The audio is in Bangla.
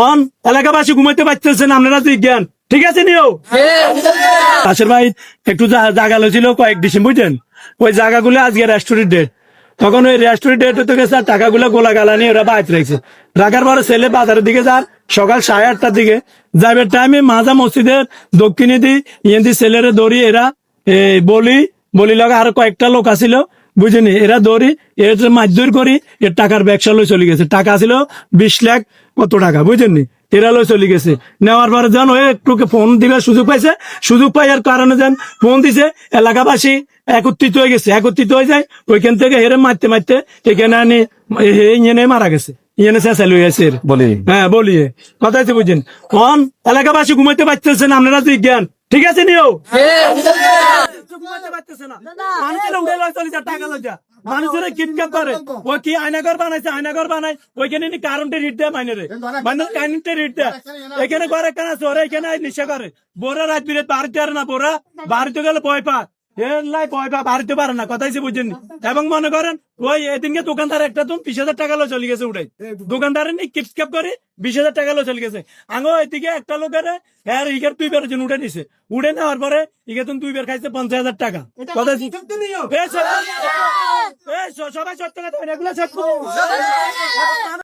অন এলাকাবাসী ঘুমাইতে পারতেছেন আপনারা জিজ্ঞান ঠিক আছে নিও? পাশের ভাই একটু জায়গা লইছিল কয়েক ডিসেম্বর বুঝছেন ওই জায়গাগুলো আজকে রেস্টুরেন্ট ডেট তখন ওই রেস্টুরেন্ট ডেট হতে গেছে আর টাকাগুলো গোলা গালা নিয়ে ওরা বাইরে রেখেছে। রাখার পরে ছেলে বাজারের দিকে যান সকাল সাড়ে আটটার দিকে। যাইবার টাইমে মাজা মসজিদের দক্ষিণে দি ইয়েন্দি ছেলেরে দড়ি এরা এ, বলি বলি লাগা আর কয়েকটা লোক আসিল বুঝিনি? এরা দৌড়ি এর মারধর করি এর টাকার ব্যবসা লই চলে গেছে। টাকা ছিল বিশ লাখ কত টাকা বুঝেননি? এরা লই চলে গেছে। নেওয়ার পরে যেন ওই একটু ফোন দিবার সুযোগ পাইছে। সুযোগ পাইয়ার কারণে যেন ফোন দিছে এলাকাবাসী একত্রিত হয়ে গেছে। একত্রিত হয়ে যায় ওইখান থেকে হেরে মারতে মারতে এখানে আনি ইয়েনে মারা গেছে। ইয়েনে। বলি। হ্যাঁ বলিয়ে। অন এলাকাবাসী ঘুমাইতে পারতেছেন আপনারা জিজ্ঞান। ঠিক আছে নিও? পারতেছে না মানুষের উড়ে লয় চলে যা টাকা লয় যা মানুষের কিডন্যাপ করে। ও কি আয়নাঘর বানাইছে? আয়নাঘর বানাই। ওইখানে নি কারেন্টের হিট দেয় মাইনে রে। মানুষ কারেন্টের হিট দেয়। এখানে ঘরে কেন আছে ওরা এখানে নিশা করে। বোরা রাত বিরেত বাড়িতে আর না বোরা। বাড়িতে গেলে ভয় পা এর লাই ভয় পা বাড়িতে পারে না কথাই সে বুঝেন এবং মনে করেন ওই এদিনকে দোকানদার একটা তুমি বিশ হাজার টাকা লো চলে গেছে উঠাই দোকানদারের নি কিপস্কেপ করে বিশ হাজার টাকা লো চলে গেছে। আঙো এদিকে একটা লোকের হ্যাঁ ইগের দুই বের জন উঠে নিছে উঠে নেওয়ার পরে ইগে তুমি দুই বের খাইছে পঞ্চাশ হাজার টাকা। কথা সবাই সত্য কথা এগুলো সত্য।